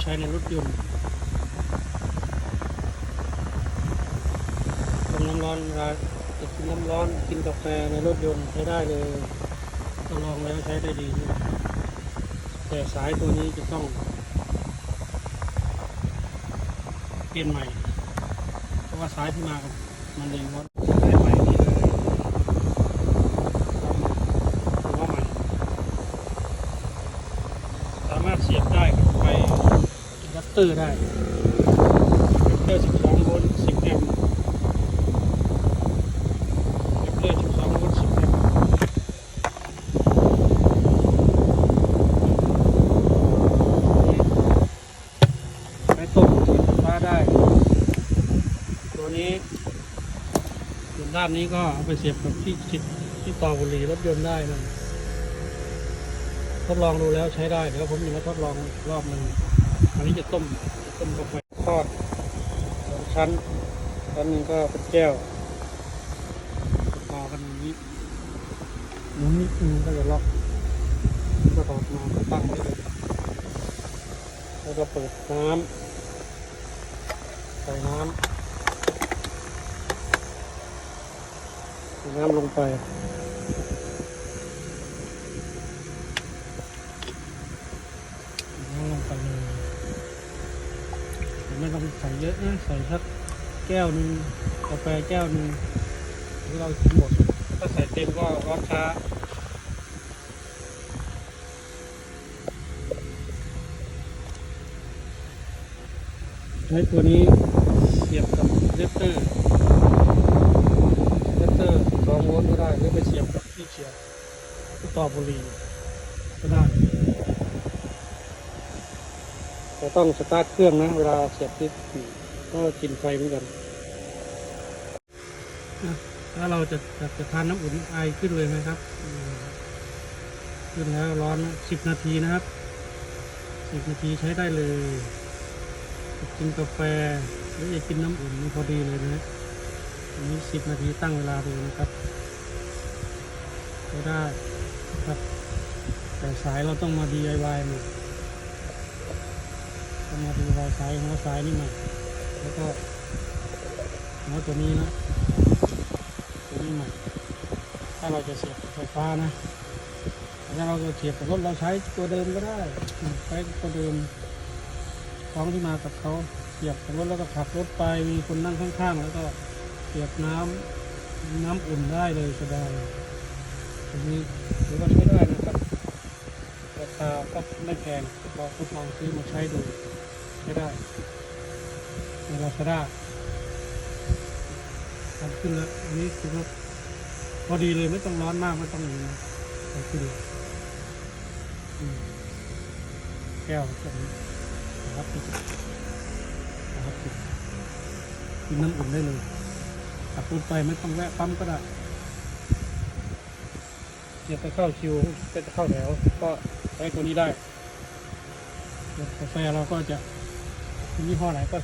ใช้ในรถยนต์ต้มน้ำร้อนเวลาจะกินน้ำร้อนกินกาแฟในรถยนต์ใช้ได้เลยทดลองแล้วใช้ได้ดี แต่สายตัวนี้จะต้อง เปลี่ยนใหม่ เพราะว่าสายที่มามันเองว่าสายใหม่นี่เลยหัวใหม่สามารถเสียบได้กับไฟ ตอร์ได้อินดักเตอร์12โวลต์10แอมป์อินดักเตอร์12โวลต์10แอมป์ใช้ต้มไฟฟ้าได้ ตัวนี้ส่วนด้านนี้ก็เอาไปเสียบกับที่จิตที่ต่อบุหรี่รถยนต์ได้นะทดลองดูแล้วใช้ได้ เดี๋ยวผมจะมาทดลองรอบหนึ่ง อันนี้จะต้มต้มกาแฟทอดสองชั้นชั้นนึงก็เป็นแก้วต่อกันอย่างนี้หมุนนิดนึงก็จะล็อกก็ถอดมาก็ตั้งไว้เลยแล้วก็เปิดน้ำใส่น้ำใส่น้ำลงไป น้ำลงไปเลยแต่ ไม่ต้องใส่เยอะนะใส่สักแก้วหนึ่งกาแฟแก้วหนึ่งที่เรากินหมดถ้าใส่เต็มก็ร้อนช้าใช้ตัวนี้เสียบกับเลฟเตอร์เลฟเตอร์สองโวลต์ก็ได้หรือไปเสียบกับที่เสียบต่อบุหรี่ก็ได้ แต่ต้องสตาร์ทเครื่องนะ เวลาเสียบที่ก็กินไฟเหมือนกัน ถ้าเราจะจะจะทานน้ำอุ่นไอขึ้นเลยไหมครับ ขึ้นแล้วร้อนสิบนาทีนะครับสิบนาทีใช้ได้เลยกินกาแฟหรือจะกินน้ำอุ่นพอดีเลยนะอันนี้สิบนาทีตั้งเวลาดูนะครับใช้ได้ครับแต่สายเราต้องมา DIY หน่อย ก็มาดูลายสายหัวสายนี่มาแล้วก็หัวตัวนี้นะตัวนี้ม่ถ้าเราจะเสียบไฟฟ้านะถ้าเราจะเสียบกับรถเราใช้ตัวเดิมก็ได้ใช้ตัวเดิมของที่มากับเขาเสียบกับรถแล้วก็ขับรถไปมีคนนั่งข้างๆ แล้วก็เสียบน้ำน้ำอุ่นได้เลยก็ได้ตรงนี้ถือว่าใช้ได้ ครับราคาก็ไม่แพงลองทดลองซื้อมาใช้ดูใช้ได้ในลาซาด้าทำขึ้นแล้วอันนี้คือว่าพอดีเลยไม่ต้องร้อนมากไม่ต้องอย่างนี้ทำขึ้นแก้วแบบนี้นะครับติดนะครับติดกินน้ำอุ่นได้เลยขับรถไปไม่ต้องแวะปั๊มก็ได้ จะไปเข้าคิวก็จะเข้าแถว ก็ใช้ตัวนี้ได้กาแฟเราก็จะยี่ห้อไหนก็